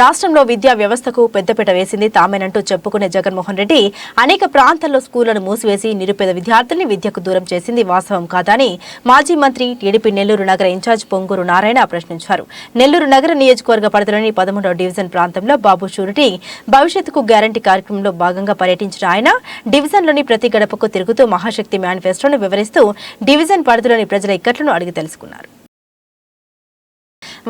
రాష్ట్రంలో విద్యా వ్యవస్థకు పెద్దపీట వేసింది తామేనంటూ చెప్పుకునే జగన్మోహన్ రెడ్డి. అనేక ప్రాంతాల్లో స్కూళ్ళను మూసివేసి నిరుపేద విద్యార్థుల్ని విద్యకు దూరం చేసింది వాస్తవం కాదని మాజీ మంత్రి టీడీపీ నెల్లూరు నగర ఇన్ఛార్జ్ పొంగూరు నారాయణ ప్రశ్నించారు. నెల్లూరు నగర నియోజకవర్గ పరిధిలోని పదమూడవ డివిజన్ ప్రాంతంలో బాబు షూరిటీ భవిష్యత్తుకు గ్యారంటీ కార్యక్రమంలో భాగంగా పర్యటించిన ఆయన డివిజన్లోని ప్రతి గడపకు తిరుగుతూ మహాశక్తి మేనిఫెస్టోను వివరిస్తూ డివిజన్ పరిధిలోని ప్రజల ఇక్కట్లను అడిగి తెలుసుకున్నారు.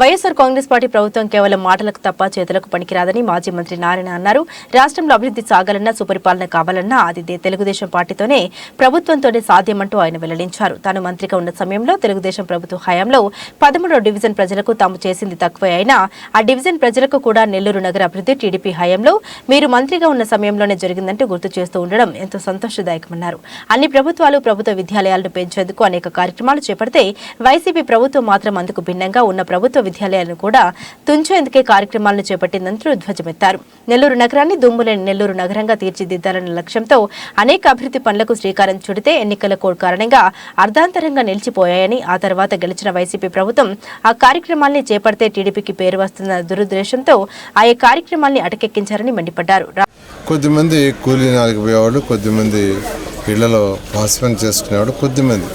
వైఎస్సార్ కాంగ్రెస్ పార్టీ ప్రభుత్వం కేవలం మాటలకు తప్ప చేతులకు పనికిరాదని మాజీ మంత్రి నారాయణ అన్నారు. రాష్ట్రంలో అభివృద్ధి సాగాలన్నా సుపరిపాలన కావాలన్నా అది తెలుగుదేశం పార్టీతోనే ప్రభుత్వంతోనే సాధ్యమంటూ ఆయన వెల్లడించారు. తాను మంత్రిగా ఉన్న సమయంలో తెలుగుదేశం ప్రభుత్వ హయాంలో పదమూడవ డివిజన్ ప్రజలకు తాము చేసింది తక్కువే అయినా ఆ డివిజన్ ప్రజలకు కూడా నెల్లూరు నగర అభివృద్ధి టీడీపీ హయాంలో మీరు మంత్రిగా ఉన్న సమయంలోనే జరిగిందంటూ గుర్తు చేస్తూ ఉండడం ఎంతో సంతోషదాయకమన్నారు. అన్ని ప్రభుత్వాలు ప్రభుత్వ విద్యాలయాలను పెంచేందుకు అనేక కార్యక్రమాలు చేపడితే వైసీపీ ప్రభుత్వం మాత్రం అందుకు భిన్నంగా ఉన్న ప్రభుత్వ విద్యాలయాలను కూడా తుంచేందుకే కార్యక్రమాలను చేపట్టిందంటూ ధ్వజమెత్తారు. నెల్లూరు నగరాన్ని దుమ్ములేని నెల్లూరు నగరంగా తీర్చిదిద్దాలన్న లక్ష్యంతో అనేక అభివృద్ధి పనులకు శ్రీకారం చుడితే ఎన్నికల కోడ్ కారణంగా అర్ధాంతరంగా నిలిచిపోయాయని ఆ తర్వాత గెలిచిన వైసీపీ ప్రభుత్వం ఆ కార్యక్రమాల్ని చేపడితే టీడీపీకి పేరు వస్తున్న దురుద్దేశంతో ఆయా కార్యక్రమాల్ని అటకెక్కించారని మండిపడ్డారు. కొద్దిమంది కూలీ నాలుగు పోయేవాడు కొద్దిమంది ఇళ్ళలో పాసిపని చేసుకునేవాడు కొద్దిమంది.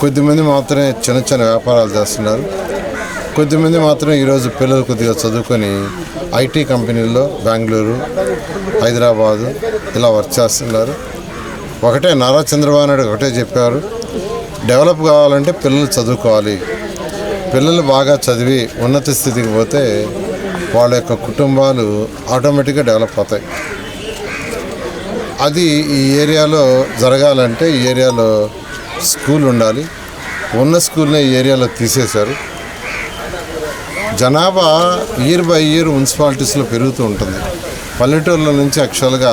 కొద్దిమంది మాత్రమే చిన్న చిన్న వ్యాపారాలు చేస్తున్నారు. కొద్దిమంది మాత్రం ఈరోజు పిల్లలు కొద్దిగా చదువుకొని ఐటీ కంపెనీల్లో బెంగళూరు హైదరాబాదు ఇలా వర్క్ చేస్తున్నారు. ఒకటే నారా చంద్రబాబు నాయుడు ఒకటే చెప్పారు డెవలప్ కావాలంటే పిల్లలు చదువుకోవాలి. పిల్లలు బాగా చదివి ఉన్నత స్థితికి పోతే వాళ్ళ యొక్క కుటుంబాలు ఆటోమేటిక్గా డెవలప్ అవుతాయి. అది ఈ ఏరియాలో జరగాలంటే ఈ ఏరియాలో స్కూల్ ఉండాలి. ఉన్న స్కూల్ని ఈ ఏరియాలో తీసేశారు. జనాభా ఇయర్ బై ఇయర్ మున్సిపాలిటీస్లో పెరుగుతూ ఉంటుంది. పల్లెటూరుల నుంచి యాక్చువల్గా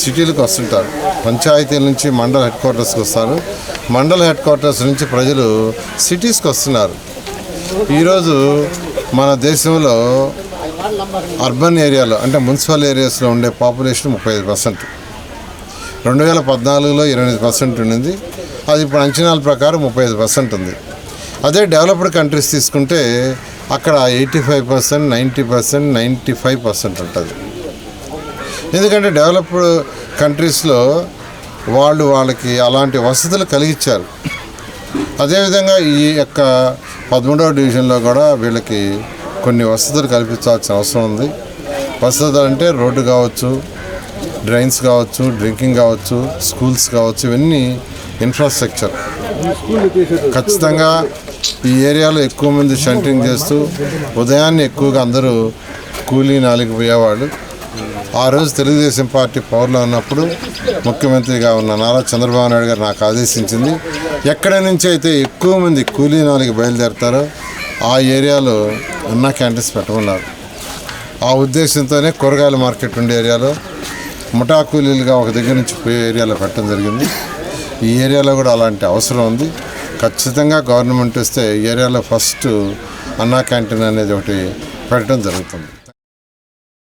సిటీలకు వస్తుంటారు. పంచాయతీల నుంచి మండల హెడ్ క్వార్టర్స్కి వస్తారు. మండల హెడ్ క్వార్టర్స్ నుంచి ప్రజలు సిటీస్కి వస్తున్నారు. ఈరోజు మన దేశంలో అర్బన్ ఏరియాలో అంటే మున్సిపల్ ఏరియాస్లో ఉండే పాపులేషన్ ముప్పై ఐదు పర్సెంట్ రెండు వేల పద్నాలుగులో ఇరవై ఐదు పర్సెంట్ ఉండింది. అది ఇప్పుడు అంచనాల ప్రకారం ముప్పై ఐదు పర్సెంట్ ఉంది. అదే డెవలప్డ్ కంట్రీస్ తీసుకుంటే అక్కడ eighty five percent ninety percent ninety five percent ఉంటుంది. ఎందుకంటే డెవలప్డ్ కంట్రీస్లో వాళ్ళు వాళ్ళకి అలాంటి వసతులు కలిగించారు అదేవిధంగా ఈ యొక్క పదమూడవ డివిజన్లో కూడా వీళ్ళకి కొన్ని వసతులు కల్పించాల్సిన అవసరం ఉంది. వసతులు అంటే రోడ్డు కావచ్చు డ్రైన్స్ కావచ్చు డ్రింకింగ్ కావచ్చు స్కూల్స్ కావచ్చు ఇవన్నీ ఇన్ఫ్రాస్ట్రక్చర్ ఖచ్చితంగా ఈ ఏరియాలో ఎక్కువ మంది షంటింగ్ చేస్తూ ఉదయాన్నే ఎక్కువగా అందరూ కూలీ నాలుగు పోయేవాళ్ళు. ఆ రోజు తెలుగుదేశం పార్టీ పవర్లో ఉన్నప్పుడు ముఖ్యమంత్రిగా ఉన్న నారా చంద్రబాబు నాయుడు గారు నాకు ఆదేశించింది ఎక్కడ నుంచి అయితే ఎక్కువ మంది కూలీ నాలుగు బయలుదేరతారో ఆ ఏరియాలో ఉన్న క్యాంటీన్స్ పెట్టమన్నారు. ఆ ఉద్దేశంతోనే కూరగాయల మార్కెట్ ఉండే ఏరియాలో ముఠా కూలీలుగా ఒక దగ్గర నుంచి పోయే ఏరియాలో పెట్టడం జరిగింది. ఈ ఏరియాలో కూడా అలాంటి అవసరం ఉంది. ఖచ్చితంగా గవర్నమెంట్ వస్తే ఏరియాలో ఫస్ట్ అన్నా క్యాంటీన్ అనేది ఒకటి పెట్టడం జరుగుతుంది.